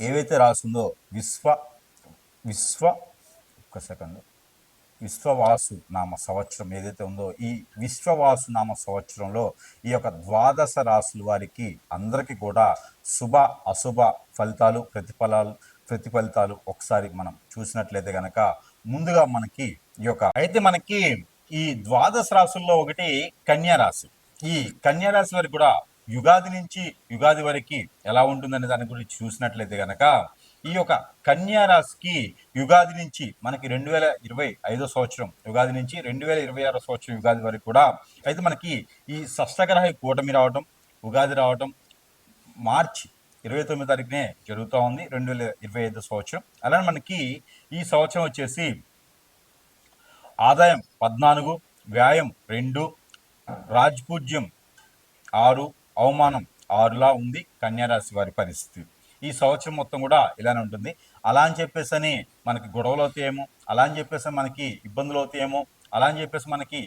ఏవైతే రాసిందో విశ్వ విశ్వ ఒక్క సెకండ్. విశ్వవాసు నామ సంవత్సరం ఏదైతే ఉందో ఈ విశ్వవాసు నామ సంవత్సరంలో ఈ యొక్క ద్వాదశ రాసుల వారికి అందరికీ కూడా శుభ అశుభ ఫలితాలు ప్రతిఫలాలు ప్రతిఫలితాలు ఒకసారి మనం చూసినట్లయితే గనక ముందుగా మనకి ఈ యొక్క అయితే మనకి ఈ ద్వాదశ రాసుల్లో ఒకటి కన్యా రాశి. ఈ కన్యా రాశి వారికి కూడా యుగాది నుంచి యుగాది వరకు ఎలా ఉంటుందనే దాని గురించి చూసినట్లయితే కనుక ఈ యొక్క కన్యా రాశికి యుగాది నుంచి మనకి రెండు వేల ఇరవై ఐదో సంవత్సరం యుగాది నుంచి రెండు వేల ఇరవై ఆరో సంవత్సరం యుగాది వరకు కూడా అయితే మనకి ఈ షష్టగ్రహ కూటమి రావటం ఉగాది రావటం మార్చి ఇరవై తొమ్మిది తారీఖునే జరుగుతూ ఉంది రెండు వేల ఇరవై ఐదో సంవత్సరం. అలానే మనకి ఈ సంవత్సరం వచ్చేసి ఆదాయం పద్నాలుగు వ్యాయం రెండు రాజ్పూజ్యం ఆరు అవమానం ఆరులా ఉంది కన్యారాశి వారి పరిస్థితి. ఈ సంవత్సరం మొత్తం కూడా ఇలానే ఉంటుంది. అలా అని చెప్పేసి అని మనకి గొడవలు అవుతాయేమో అలా అని చెప్పేసి మనకి ఇబ్బందులు అవుతాయేమో అలా అని చెప్పేసి మనకి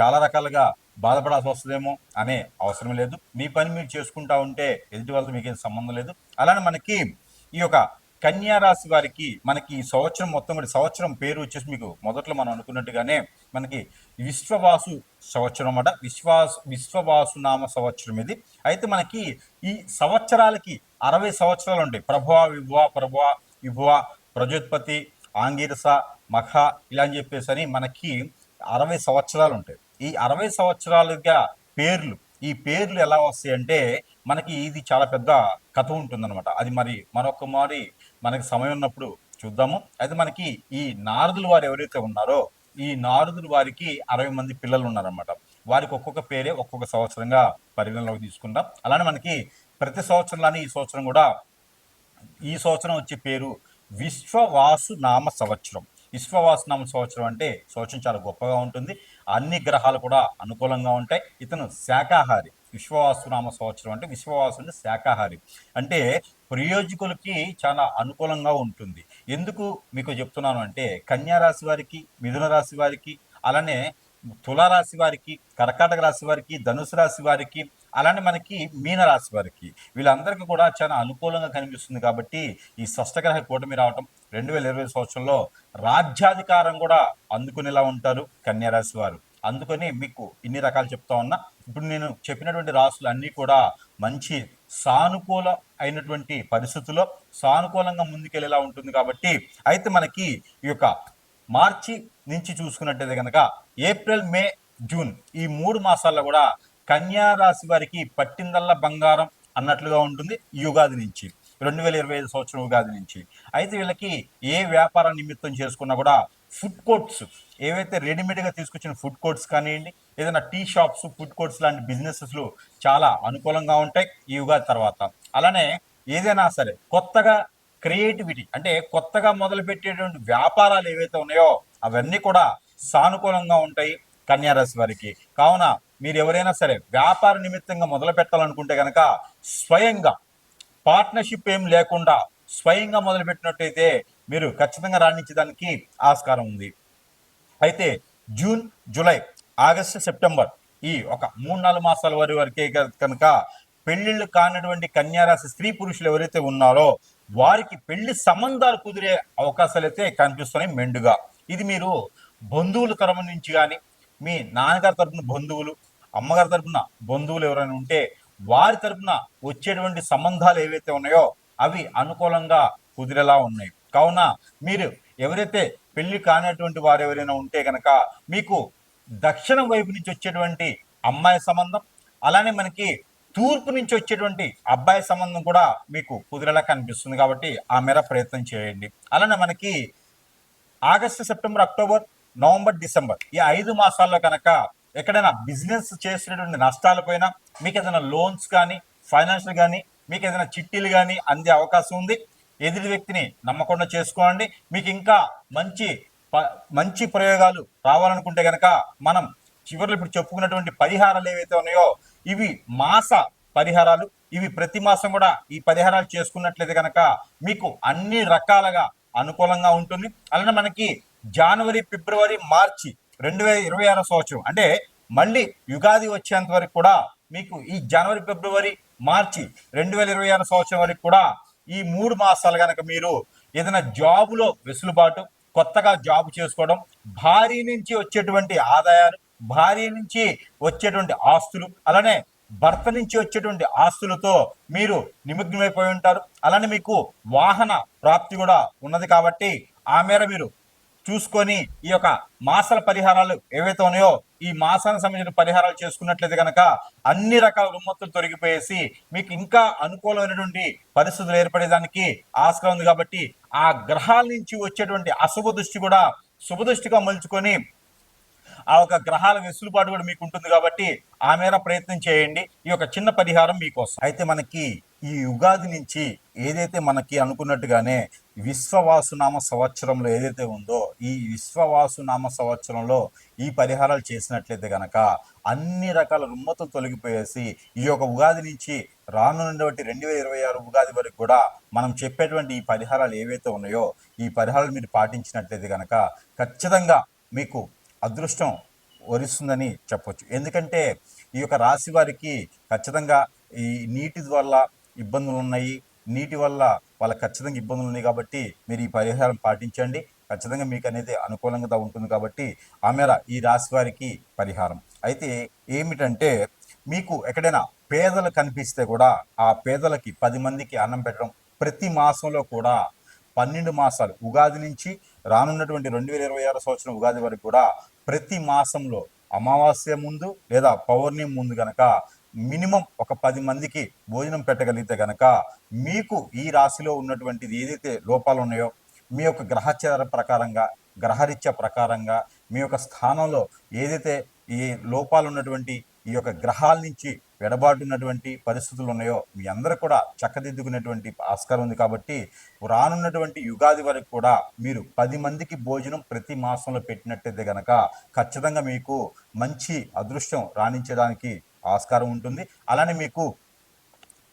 చాలా రకాలుగా బాధపడాల్సి వస్తుందేమో అనే అవసరం లేదు. మీ పని మీరు చేసుకుంటా ఉంటే ఎదుటి వాళ్ళతో మీకేం సంబంధం లేదు. అలానే మనకి ఈ యొక్క కన్యా రాశి వారికి మనకి ఈ సంవత్సరం మొత్తం కూడా సంవత్సరం పేరు వచ్చేసి మీకు మొదట్లో మనం అనుకున్నట్టుగానే మనకి విశ్వవాసు సంవత్సరం అన్నమాట. విశ్వాస్ విశ్వవాసు నామ సంవత్సరం ఇది. అయితే మనకి ఈ సంవత్సరాలకి అరవై సంవత్సరాలు ఉంటాయి ప్రభా విభవ ప్రభువ విభవ ప్రజోత్పత్తి ఆంగిరస మఖ ఇలా అని చెప్పేసి అని మనకి అరవై సంవత్సరాలు ఉంటాయి. ఈ అరవై సంవత్సరాలుగా పేర్లు ఈ పేర్లు ఎలా వస్తాయి అంటే మనకి ఇది చాలా పెద్ద కథ ఉంటుందన్నమాట. అది మరి మరొక మరి మనకి సమయం ఉన్నప్పుడు చూద్దాము. అయితే మనకి ఈ నారదులు వారు ఎవరైతే ఉన్నారో ఈ నారదులు వారికి అరవై మంది పిల్లలు ఉన్నారన్నమాట. వారికి ఒక్కొక్క పేరే ఒక్కొక్క సంవత్సరంగా పరిగణలోకి తీసుకుంటాం అలానే మనకి ప్రతి సంవత్సరంలోనే ఈ సంవత్సరం కూడా ఈ సంవత్సరం వచ్చే పేరు విశ్వవాసు నామ సంవత్సరం. విశ్వవాసు నామ సంవత్సరం అంటే సంవత్సరం చాలా గొప్పగా ఉంటుంది. అన్ని గ్రహాలు కూడా అనుకూలంగా ఉంటాయి. ఇతను శాకాహారి. విశ్వవాసునామ సంవత్సరం అంటే విశ్వవాసుని శాకాహారి. అంటే ప్రయోజకులకి చాలా అనుకూలంగా ఉంటుంది. ఎందుకు మీకు చెప్తున్నాను అంటే కన్యా రాశి వారికి మిథున రాశి వారికి అలానే తులారాశి వారికి కర్కాటక రాశి వారికి ధనుసు రాశి వారికి అలానే మనకి మీన రాశి వారికి వీళ్ళందరికీ కూడా చాలా అనుకూలంగా కనిపిస్తుంది కాబట్టి ఈ షష్టగ్రహ కూటమి రావటం రెండు వేల ఇరవై సంవత్సరంలో రాజ్యాధికారం కూడా అందుకునేలా ఉంటారు కన్యారాశి వారు. అందుకని మీకు ఇన్ని రకాలు చెప్తా ఉన్నా ఇప్పుడు నేను చెప్పినటువంటి రాసులు అన్నీ కూడా మంచి సానుకూల అయినటువంటి పరిస్థితుల్లో సానుకూలంగా ముందుకెళ్ళేలా ఉంటుంది కాబట్టి అయితే మనకి ఈ యొక్క మార్చి నుంచి చూసుకున్నట్టయితే కనుక ఏప్రిల్ మే జూన్ ఈ మూడు మాసాల్లో కూడా కన్యా రాశి వారికి పట్టిందల్లా బంగారం అన్నట్లుగా ఉంటుంది యుగాది నుంచి. రెండు వేల ఇరవై ఐదు సంవత్సరం ఉగాది నుంచి. అయితే వీళ్ళకి ఏ వ్యాపార నిమిత్తం చేసుకున్నా కూడా ఫుడ్ కోర్ట్స్. ఏవైతే రెడీమేడ్గా తీసుకొచ్చిన ఫుడ్ కోర్ట్స్ కానివ్వండి ఏదైనా టీ షాప్స్ ఫుడ్ కోర్ట్స్ లాంటి బిజినెసెస్లు చాలా అనుకూలంగా ఉంటాయి ఈ యుగాది తర్వాత. అలానే ఏదైనా సరే కొత్తగా క్రియేటివిటీ అంటే కొత్తగా మొదలుపెట్టేటువంటి వ్యాపారాలు ఏవైతే ఉన్నాయో అవన్నీ కూడా సానుకూలంగా ఉంటాయి కన్యారాశి వారికి. కావున మీరు ఎవరైనా సరే వ్యాపార నిమిత్తంగా మొదలు పెట్టాలనుకుంటే కనుక స్వయంగా పార్ట్నర్షిప్ ఏం లేకుండా స్వయంగా మొదలుపెట్టినట్టయితే మీరు ఖచ్చితంగా రాణించడానికి ఆస్కారం ఉంది. అయితే జూన్ జూలై ఆగస్టు సెప్టెంబర్ ఈ ఒక మూడు నాలుగు మాసాల వారి వరకే కనుక పెళ్ళిళ్ళు కానటువంటి కన్యారాశి స్త్రీ పురుషులు ఎవరైతే ఉన్నారో వారికి పెళ్ళి సంబంధాలు కుదిరే అవకాశాలు అయితే కనిపిస్తున్నాయి మెండుగా. ఇది మీరు బంధువుల తరపు నుంచి కానీ మీ నాన్నగారి తరపున బంధువులు అమ్మగారి తరపున బంధువులు ఎవరైనా ఉంటే వారి తరపున వచ్చేటువంటి సంబంధాలు ఏవైతే ఉన్నాయో అవి అనుకూలంగా కుదిరేలా ఉన్నాయి. కావున మీరు ఎవరైతే పెళ్ళి కానటువంటి వారు ఎవరైనా ఉంటే కనుక మీకు దక్షిణం వైపు నుంచి వచ్చేటువంటి అమ్మాయి సంబంధం అలానే మనకి తూర్పు నుంచి వచ్చేటువంటి అబ్బాయి సంబంధం కూడా మీకు కుదిరేలా కనిపిస్తుంది కాబట్టి ఆ మేర ప్రయత్నం చేయండి. అలానే మనకి August September October November December ఈ ఐదు మాసాల్లో కనుక ఎక్కడైనా బిజినెస్ చేసినటువంటి నష్టాల పైన మీకు ఏదైనా లోన్స్ కానీ ఫైనాన్షియల్ కానీ మీకు ఏదైనా చిట్టీలు కానీ అందే అవకాశం ఉంది. ఎదుటి వ్యక్తిని నమ్మకుండా చేసుకోండి. మీకు ఇంకా మంచి ప- మంచి ప్రయోగాలు రావాలనుకుంటే కనుక మనం చివరిలో ఇప్పుడు చెప్పుకున్నటువంటి పరిహారాలు ఏవైతే ఉన్నాయో ఇవి మాస పరిహారాలు. ఇవి ప్రతి మాసం కూడా ఈ పరిహారాలు చేసుకున్నట్లయితే కనుక మీకు అన్ని రకాలుగా అనుకూలంగా ఉంటుంది. అలానే మనకి జనవరి ఫిబ్రవరి మార్చి రెండు వేల ఇరవై ఆరో సంవత్సరం అంటే మళ్ళీ యుగాది వచ్చేంత వరకు కూడా మీకు ఈ జనవరి ఫిబ్రవరి మార్చి రెండు వేల ఇరవై ఆరు సంవత్సరం వరకు కూడా ఈ మూడు మాసాలు కనుక మీరు ఏదైనా జాబులో వెసులుబాటు కొత్తగా జాబ్ చేసుకోవడం భారీ నుంచి వచ్చేటువంటి ఆదాయాలు భారీ నుంచి వచ్చేటువంటి ఆస్తులు అలానే భర్త నుంచి వచ్చేటువంటి ఆస్తులతో మీరు నిమగ్నమైపోయి ఉంటారు. అలానే మీకు వాహన ప్రాప్తి కూడా ఉన్నది కాబట్టి ఆ మేర మీరు చూసుకొని ఈ యొక్క మాసాల పరిహారాలు ఏవైతే ఉన్నాయో ఈ మాసానికి సంబంధించిన పరిహారాలు చేసుకున్నట్లయితే కనుక అన్ని రకాల రుమ్మత్తులు తొలగిపోయేసి మీకు ఇంకా అనుకూలమైనటువంటి పరిస్థితులు ఏర్పడేదానికి ఆస్కారం ఉంది కాబట్టి ఆ గ్రహాల నుంచి వచ్చేటువంటి అశుభ దృష్టి కూడా శుభదృష్టిగా మలుచుకొని ఆ ఒక గ్రహాల వెసులుబాటు కూడా మీకు ఉంటుంది కాబట్టి ఆ మేర ప్రయత్నం చేయండి. ఈ యొక్క చిన్న పరిహారం మీకోసం. అయితే మనకి ఈ ఉగాది నుంచి ఏదైతే మనకి అనుకున్నట్టుగానే విశ్వవాసునామ సంవత్సరంలో ఏదైతే ఉందో ఈ విశ్వవాసునామ సంవత్సరంలో ఈ పరిహారాలు చేసినట్లయితే గనక అన్ని రకాల రుమ్మతులు తొలగిపోయేసి ఈ యొక్క ఉగాది నుంచి రానున్నటువంటి రెండు వేల ఇరవై ఆరు ఉగాది వరకు కూడా మనం చెప్పేటువంటి ఈ పరిహారాలు ఏవైతే ఉన్నాయో ఈ పరిహారాలు మీరు పాటించినట్లయితే కనుక ఖచ్చితంగా మీకు అదృష్టం వరిస్తుందని చెప్పొచ్చు. ఎందుకంటే ఈ యొక్క రాశి వారికి ఖచ్చితంగా ఈ నీటి వల్ల ఇబ్బందులు ఉన్నాయి. నీటి వల్ల వాళ్ళకి ఖచ్చితంగా ఇబ్బందులు ఉన్నాయి కాబట్టి మీరు ఈ పరిహారం పాటించండి. ఖచ్చితంగా మీకు అనేది అనుకూలంగా ఉంటుంది కాబట్టి ఆ మేర ఈ రాశి వారికి పరిహారం. అయితే ఏమిటంటే మీకు ఎక్కడైనా పేదలు కనిపిస్తే కూడా ఆ పేదలకి పది మందికి అన్నం పెట్టడం ప్రతి మాసంలో కూడా పన్నెండు మాసాలు ఉగాది నుంచి రానున్నటువంటి రెండు వేల ఇరవై ఆరు సంవత్సరం ఉగాది వరకు కూడా ప్రతి మాసంలో అమావాస్య ముందు లేదా పౌర్ణమి ముందు గనక మినిమం ఒక పది మందికి భోజనం పెట్టగలిగితే గనక మీకు ఈ రాశిలో ఉన్నటువంటిది ఏదైతే లోపాలు ఉన్నాయో మీ యొక్క గ్రహచార ప్రకారంగా గ్రహరీత్య ప్రకారంగా మీ యొక్క స్థానంలో ఏదైతే ఈ లోపాలు ఉన్నటువంటి ఈ యొక్క గ్రహాల నుంచి వెడబాటున్నటువంటి పరిస్థితులు ఉన్నాయో మీ అందరూ కూడా చక్కదిద్దుకునేటువంటి ఆస్కారం ఉంది కాబట్టి రానున్నటువంటి యుగాది వరకు కూడా మీరు పది మందికి భోజనం ప్రతి మాసంలో పెట్టినట్టయితే గనక ఖచ్చితంగా మీకు మంచి అదృష్టం రాణించడానికి ఆస్కారం ఉంటుంది. అలానే మీకు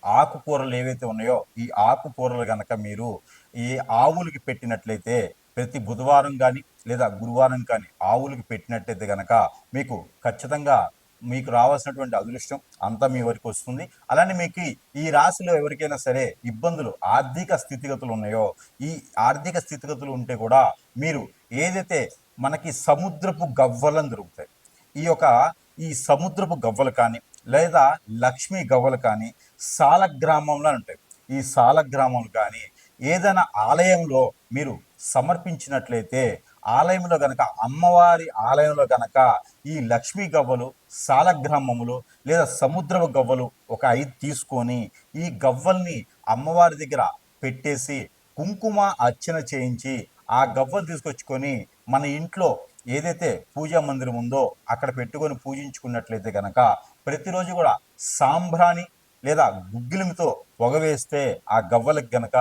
ఆకుకూరలు ఏవైతే ఉన్నాయో ఈ ఆకుకూరలు కనుక మీరు ఈ ఆవులకి పెట్టినట్లయితే ప్రతి బుధవారం కానీ లేదా గురువారం కానీ ఆవులకి పెట్టినట్టయితే కనుక మీకు ఖచ్చితంగా మీకు రావాల్సినటువంటి అదృష్టం అంతా మీ వరకు వస్తుంది. అలానే మీకు ఈ- ఈ రాశిలో ఎవరికైనా సరే ఇబ్బందులు ఆర్థిక స్థితిగతులు ఉన్నాయో ఈ ఆర్థిక స్థితిగతులు ఉంటే కూడా మీరు ఏదైతే మనకి సముద్రపు గవ్వలను దొరుకుతాయి ఈ యొక్క ఈ సముద్రపు గవ్వలు కానీ లేదా లక్ష్మీ గవ్వలు కానీ సాలగ్రామంలో ఉంటాయి. ఈ సాలగ్రామం కానీ ఏదైనా ఆలయంలో మీరు సమర్పించినట్లయితే ఆలయంలో గనక అమ్మవారి ఆలయంలో గనక ఈ లక్ష్మీ గవ్వలు సాలగ్రామములు లేదా సముద్రపు గవ్వలు ఒక ఐదు తీసుకొని ఈ గవ్వల్ని అమ్మవారి దగ్గర పెట్టేసి కుంకుమ అర్చన చేయించి ఆ గవ్వలు తీసుకొచ్చుకొని మన ఇంట్లో ఏదైతే పూజా మందిరం ఉందో అక్కడ పెట్టుకొని పూజించుకున్నట్లయితే కనుక ప్రతిరోజు కూడా సాంబ్రాణి లేదా గుగ్గిలిమితో పొగ వేస్తే ఆ గవ్వలకు గనక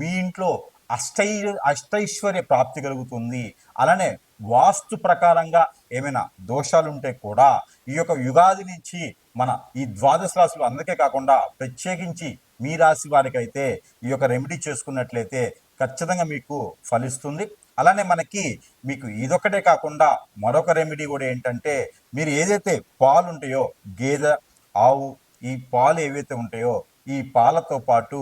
మీ ఇంట్లో అష్టై అష్టైశ్వర్య ప్రాప్తి కలుగుతుంది. అలానే వాస్తు ప్రకారంగా ఏమైనా దోషాలు ఉంటే కూడా ఈ యొక్క యుగాది నుంచి మన ఈ ద్వాదశ రాశులు అందరికీ కాకుండా ప్రత్యేకించి మీ రాశి వారికైతే ఈ యొక్క రెమెడీ చేసుకున్నట్లయితే ఖచ్చితంగా మీకు ఫలిస్తుంది. అలానే మనకి మీకు ఇదొక్కటే కాకుండా మరొక రెమెడీ కూడా ఏంటంటే మీరు ఏదైతే పాలు ఉంటాయో గేదె ఆవు ఈ పాలు ఏవైతే ఉంటాయో ఈ పాలతో పాటు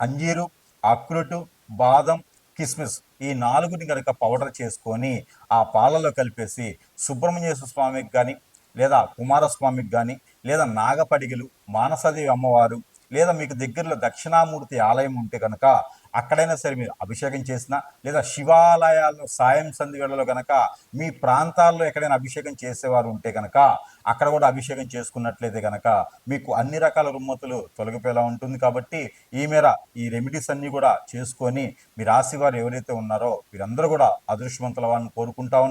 అంజీరు అక్రుటు బాదం కిస్మిస్ ఈ నాలుగుని కనుక పౌడర్ చేసుకొని ఆ పాలలో కలిపేసి సుబ్రహ్మణ్యేశ్వర స్వామికి కానీ లేదా కుమారస్వామికి కానీ లేదా నాగపడిగలు మానసదేవి అమ్మవారు లేదా మీకు దగ్గరలో దక్షిణామూర్తి ఆలయం ఉంటే కనుక అక్కడైనా సరే మీరు అభిషేకం చేసిన లేదా శివాలయాల్లో సాయం సంధి కనుక మీ ప్రాంతాల్లో ఎక్కడైనా అభిషేకం చేసేవారు ఉంటే కనుక అక్కడ కూడా అభిషేకం చేసుకున్నట్లయితే కనుక మీకు అన్ని రకాల రుమ్మతులు తొలగిపోయేలా ఉంటుంది కాబట్టి ఈ మేర ఈ రెమెడీస్ అన్నీ కూడా చేసుకొని మీ రాశి వారు ఎవరైతే ఉన్నారో వీరందరూ కూడా అదృష్టవంతుల వారిని కోరుకుంటా